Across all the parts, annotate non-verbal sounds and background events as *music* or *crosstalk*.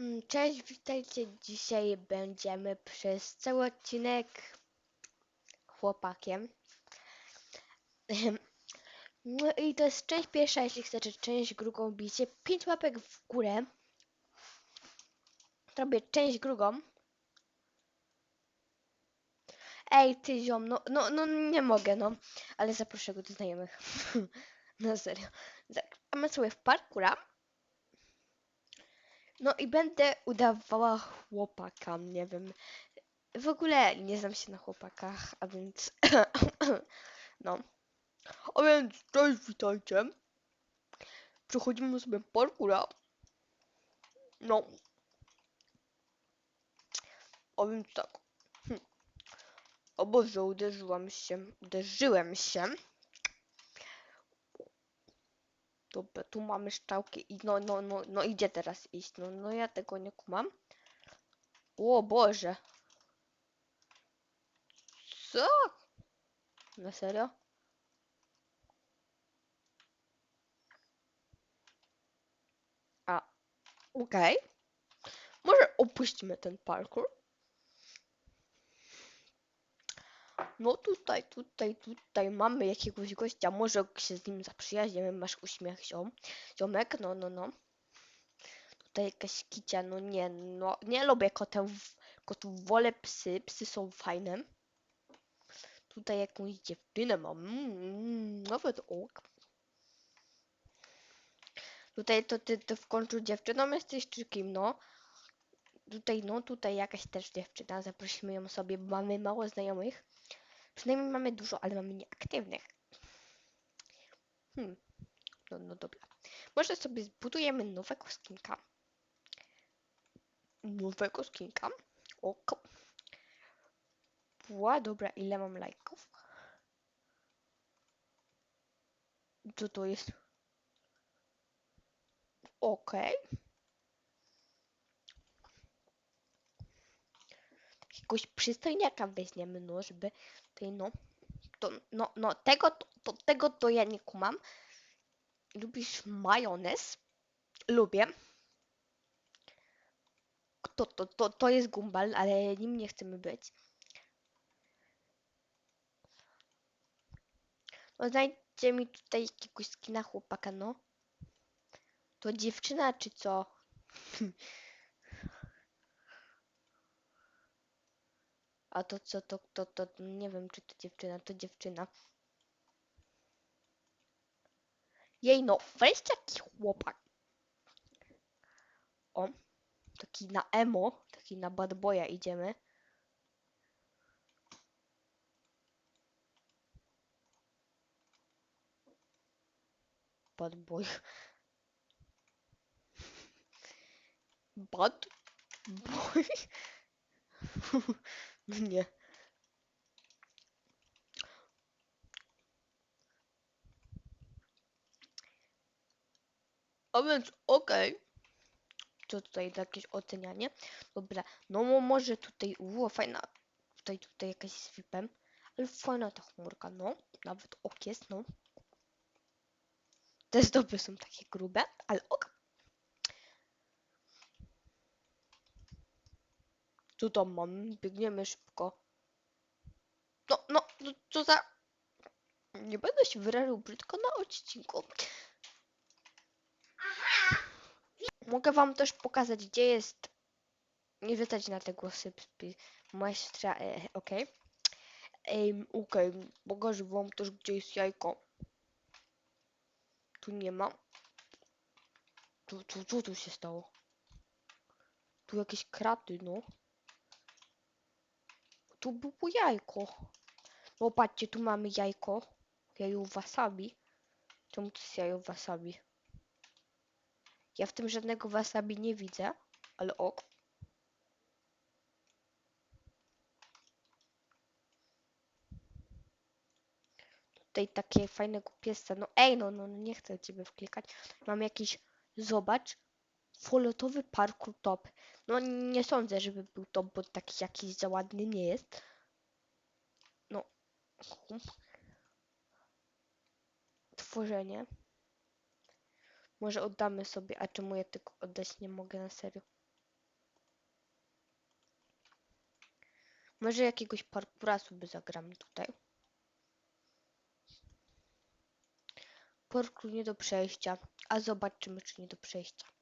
Mm, Cześć, witajcie. Dzisiaj będziemy przez cały odcinek chłopakiem. *laughs* No i to jest część pierwsza, jeśli chcecie część drugą, bijcie 5 łapek w górę. Robię część drugą. Ej, ty ziom, no, no, no nie mogę, no. Ale zaproszę go do znajomych. *laughs* Na serio. Zagramy sobie w parkura. No i będę udawała chłopaka, nie wiem. W ogóle nie znam się na chłopakach, a więc. *coughs* no. A więc, cześć, witajcie. Przechodzimy sobie parkura. No. A więc tak. Hm. O Boże, uderzyłam się. Uderzyłem się. Dobra, tu mamy szczałki i no, no, no, no idzie teraz iść. No, no ja tego nie kumam. O Boże. Co? Na serio? A, okej. Może opuśćmy ten parkour. No tutaj, tutaj, tutaj mamy jakiegoś gościa. Może się z nim zaprzyjaźnimy. Masz uśmiech, ziom. Ziomek, no, no, no. Tutaj jakaś kicia, no nie, no. Nie lubię kotów, kotów wolę psy. Psy są fajne. Tutaj jakąś dziewczynę mam. Mm, nawet ok. Tutaj to ty, ty w końcu dziewczyną jesteś czy kim, no? Tutaj, no, tutaj jakaś też dziewczyna. Zaprosimy ją sobie, mamy mało znajomych. Przynajmniej mamy dużo, ale mamy nieaktywnych. Hmm. No, no dobra. Może sobie zbudujemy nowego skinka. Nowego skinka. Oko. Ła, dobra, ile mam lajków? Co to jest? Okej. Jakiegoś przystojniaka weźmiemy, no, żeby tutaj, no, to, no, no, tego, to, to, tego to ja nie kumam. Lubisz majonez? Lubię. To, to, to, to jest gumbal, ale nim nie chcemy być. No znajdźcie mi tutaj jakiegoś skina chłopaka, no. To dziewczyna czy co? *laughs* A to co, to, to, to, nie wiem czy to dziewczyna, to dziewczyna. Jej no, weź taki chłopak. O, taki na emo, taki na bad boya idziemy. Bad boy. *laughs* Bad boy. *laughs* Nie. A więc okej. Co tutaj jakieś ocenianie? Dobra, no mo- może tutaj, uuu, fajna, tutaj, tutaj jakaś z VIP-em, ale fajna ta chmurka, no, nawet ok jest, no. Te zdoby są takie grube, ale ok. Co tam mam? Biegniemy szybko. No, no, no co za... Nie będę się wyrażał brzydko na odcinku. Mogę wam też pokazać, gdzie jest... Nie rzucać na te głosy maestra, e, okej. Ej, okej, pokażę wam też, gdzie jest jajko. Tu nie ma. Tu, tu, co tu się stało? Tu jakieś kraty, no. Tu było jajko. No patrzcie, tu mamy jajko. Jaju wasabi. Czemu to jest jaju wasabi? Ja w tym żadnego wasabi nie widzę, ale ok. Tutaj takie fajnego piesca. No ej, no, no, no nie chcę ciebie wklikać. Mam jakiś, zobacz, Foliotowy parkour top. No nie sądzę, żeby był top, bo taki jakiś za ładny nie jest. No. Tworzenie. Może oddamy sobie, a czemu ja tylko oddać nie mogę na serio? Może jakiegoś parkura sobie zagram tutaj. Parkour nie do przejścia. A zobaczymy, czy nie do przejścia.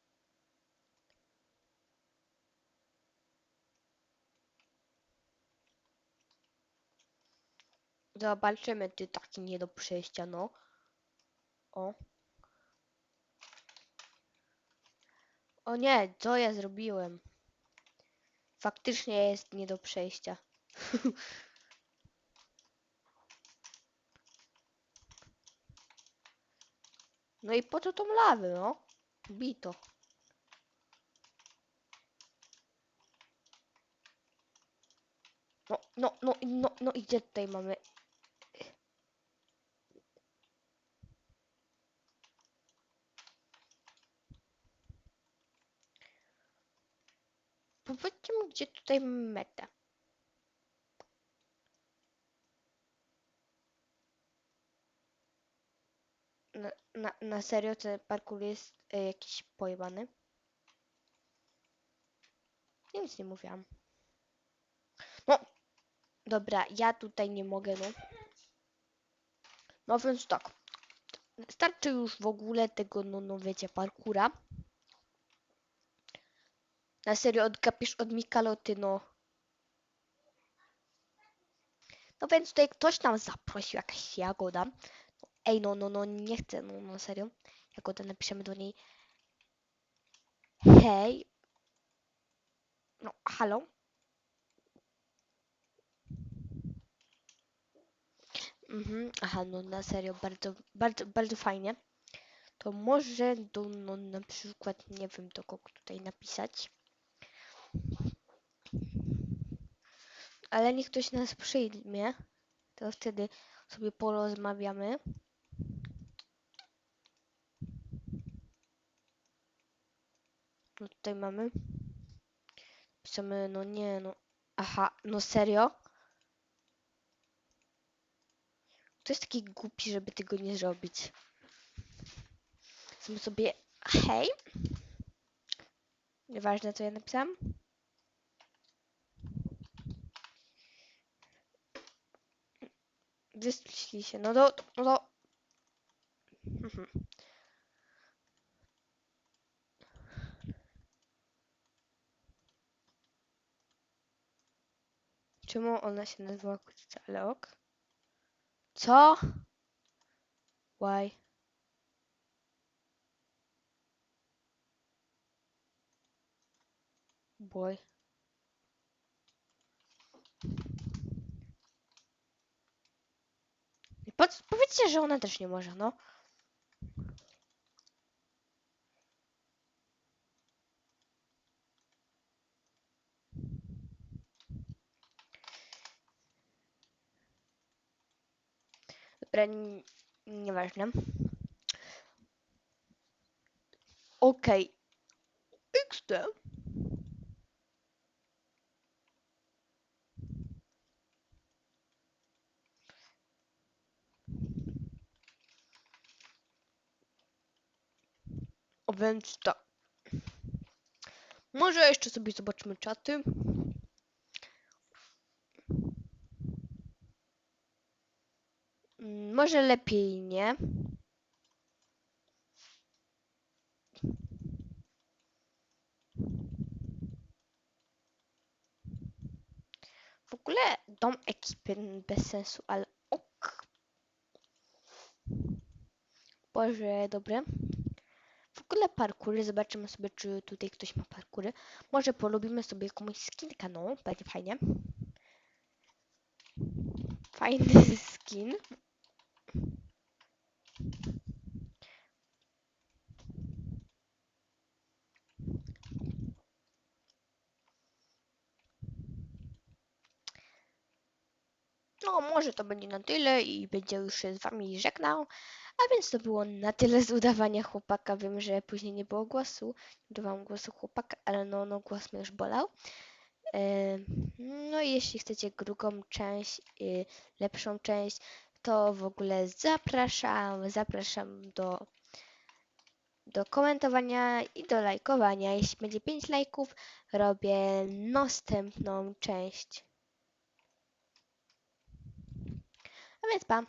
Zobaczymy, ty taki nie do przejścia, no. O. O nie, co ja zrobiłem? Faktycznie jest nie do przejścia. *laughs* No i po co tą lawę, no? Bito. No, no, no, no, no i gdzie tutaj mamy? Powiedzcie gdzie tutaj metę. Na, na, na serio ten parkour jest e, jakiś pojebany? Nic nie mówiłam. No, dobra, ja tutaj nie mogę, no. No więc tak. Starczy już w ogóle tego, no, no wiecie, parkura. Na serio, odgapisz od Mikaloty, no. No więc tutaj ktoś nam zaprosił, jakaś Jagoda. Ej, no, no, no, nie chcę, no, no, serio. Jagoda, napiszemy do niej. Hej. No, halo. Mhm, aha, no na serio, bardzo, bardzo, bardzo fajnie. To może do, no na przykład, nie wiem do kogo tutaj napisać. Ale niech ktoś nas przyjmie, to wtedy sobie porozmawiamy. No tutaj mamy. Pisamy, no nie, no. Aha, no serio? Kto jest taki głupi, żeby tego nie zrobić? Zróbmy sobie hej. Nieważne, co ja napisałam. Wyszli się. No to, no to. Mhm. Czemu ona się nazywa Kucica Leok? Co? Why? Boy. I Po, powiedzcie, że ona też nie może, no. Dobra, nieważne. Okej. XD. Więc tak. Może jeszcze sobie zobaczymy czaty. Mm, Może lepiej nie. W ogóle dom ekipy bez sensu, ale ok. Boże, dobre. Ogóle parkury, zobaczymy sobie, czy tutaj ktoś ma parkury. Może polubimy sobie jakąś skinkę, no, będzie fajnie. Fajny *laughs* skin. No, może to będzie na tyle i będzie już się z wami żegnał. A więc to było na tyle z udawania chłopaka. Wiem, że później nie było głosu. Nie dawałam głosu chłopaka, ale no, no głos mnie już bolał. No i jeśli chcecie drugą część, lepszą część, to w ogóle zapraszam, zapraszam do, do komentowania i do lajkowania. Jeśli będzie 5 lajków, robię następną część. więc pa!